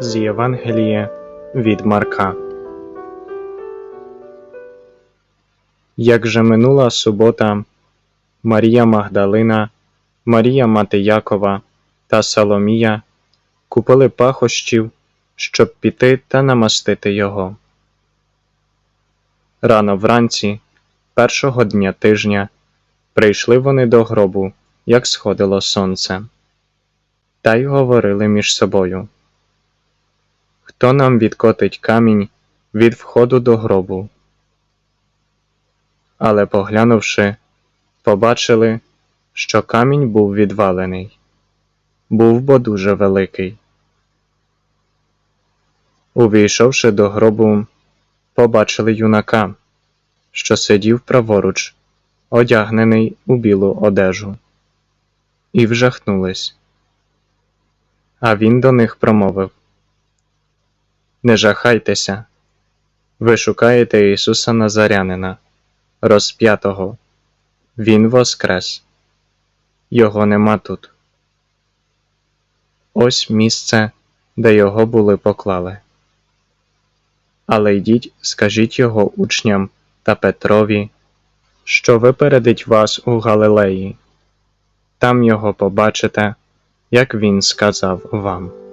з Євангелія від Марка. Як же минула субота, Марія Магдалина, Марія Мати Якова та Соломія купили пахощів, щоб піти та намастити його. Рано вранці, першого дня тижня, прийшли вони до гробу, як сходило сонце, та й говорили між собою. Хто нам відкотить камінь від входу до гробу? Але, поглянувши, побачили, що камінь був відвалений, був бо дуже великий. Увійшовши до гробу, побачили юнака, що сидів праворуч, одягнений у білу одежу, і вжахнулись. А він до них промовив Не жахайтеся, ви шукаєте Ісуса Назарянина, розп'ятого. Він воскрес. Його нема тут. Ось місце, де його були поклали. Але йдіть, скажіть його учням та Петрові, що випередить вас у Галилеї. Там його побачите, як він сказав вам.